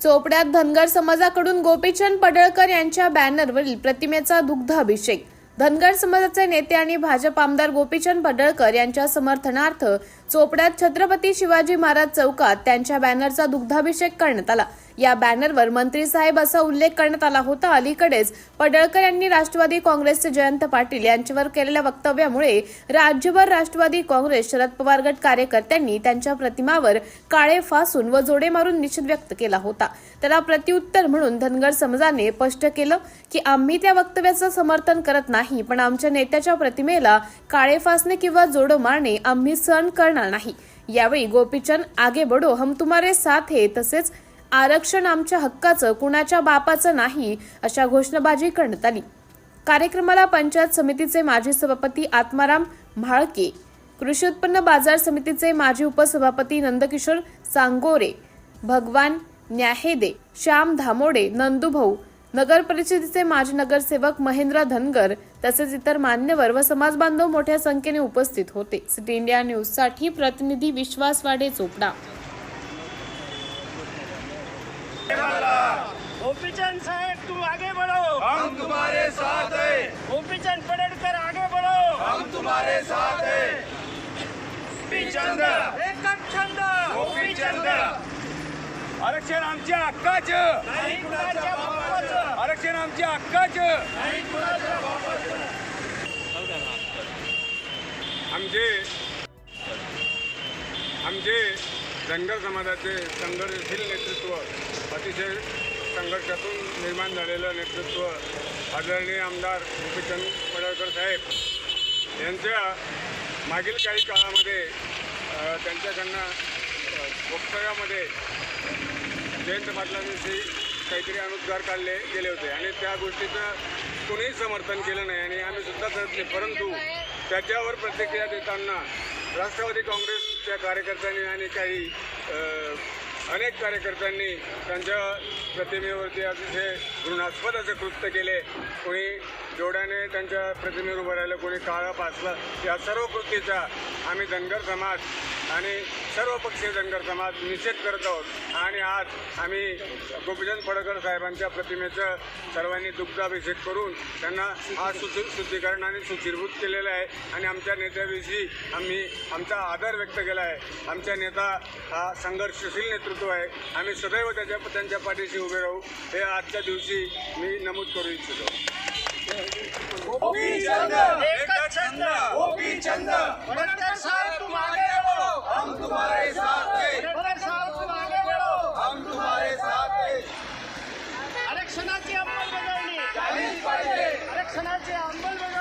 चोपड्यात धनगर समाजाकडून गोपीचंद पडळकर यांच्या बॅनरवरील प्रतिमेचा दुग्ध अभिषेक. धनगर समाजाचे नेते आणि भाजप आमदार गोपीचंद पडळकर यांच्या समर्थनार्थ चोपड्यात छत्रपती शिवाजी महाराज चौकात त्यांच्या बॅनरचा दुग्धाभिषेक करण्यात आला. या बॅनरवर मंत्री साहेब असा उल्लेख करण्यात आला होता. अलीकडेच पडळकर यांनी राष्ट्रवादी काँग्रेसचे जयंत पाटील यांच्यावर केलेल्या वक्तव्यामुळे राज्यभर राष्ट्रवादी काँग्रेस शरद पवार गट कार्यकर्त्यांनी त्यांच्या प्रतिमावर काळे फासून व जोडे मारून निषेध व्यक्त केला होता. त्याला प्रत्युत्तर म्हणून धनगर समाजाने स्पष्ट केलं की आम्ही त्या वक्तव्याचं समर्थन करत नाही पण आमच्या नेत्याच्या प्रतिमेला काळे फासणे किंवा जोडं मारणे आम्ही सहन करणार नाही. यावेळी गोपीचंद आगे बडो हम तुम्हारे साथ हे तसेच आरक्षण आमच्या हक्काचं कुणाच्या बापाचं नाही अशा घोषणाबाजी करण्यात आली. कार्यक्रमाला पंचायत समितीचे माजी सभापती आत्माराम म्हाळके कृषी उत्पन्न बाजार समितीचे माजी उपसभापती नंदकिशोर सांगोरे भगवान न्याहेदे श्याम धामोडे नंदुभाऊ नगर परिषदेचे माजी नगरसेवक महेंद्र धनगर तसेच इतर मान्यवर व समाज बांधव मोठ्या संख्येने उपस्थित होते. सिटी इंडिया न्यूजसाठी प्रतिनिधी विश्वास वाडे चोपडा. गोपीचंद साहेब तुम आगे बढ़ो। हम तुम्हारे साथ हैं। गोपीचंद पडळकर आगे बढ़ो। हम तुम्हारे साथ हैं। एकच छंद। आरक्षण आमच्या हक्काचं। नाही कुणाच्या बापाचं। आरक्षण आमच्या हक्काचं। नाही कुणाच्या आमचे आमचे धनगर समाजाचे संघर्षशील नेतृत्व अतिशय संघर्षातून निर्माण झालेलं नेतृत्व आदरणीय आमदार गोपीचंद पडळकर साहेब यांच्या मागील काही काळामध्ये त्यांच्याकडनं वक्तव्यामध्ये जयंत पाटलांविषयी काहीतरी अनुद्गार काढले गेले होते. आणि त्या गोष्टीचं कोणीही समर्थन केलं नाही आणि आम्ही सुद्धा करत नाही. परंतु त्याच्यावर प्रतिक्रिया देताना राष्ट्रवादी काँग्रेसच्या कार्यकर्त्यांनी आणि काही अनेक कार्यकर्त्यांनी त्यांच्या प्रतिमेवरती अतिशय घृणास्पद असे कृत्य केले. कोणी जोड्याने त्यांच्या प्रतिमेवर उभं राहिलं कोणी काळा पाचला या सर्व कृतीचा आम्ही धनगर समाज आणि सर्व पक्षीय धनगर समाज निषेध करत आहोत. आणि आज आम्ही गोपीचंद फडकर साहेबांच्या प्रतिमेचं सर्वांनी दुग्धाभिषेक करून त्यांना आज सुशु शुद्धीकरण आणि सुचिरभूत केलेलं आहे. आणि आमच्या नेत्याविषयी आम्ही आमचा आदर व्यक्त केला आहे. आमच्या नेता हा संघर्षशील नेतृत्व आहे. आम्ही सदैव त्याच्या त्यांच्या पाठीशी उभे राहू. हे आजच्या दिवशी मी नमूद करू इच्छितो. 천하지? 안벌벌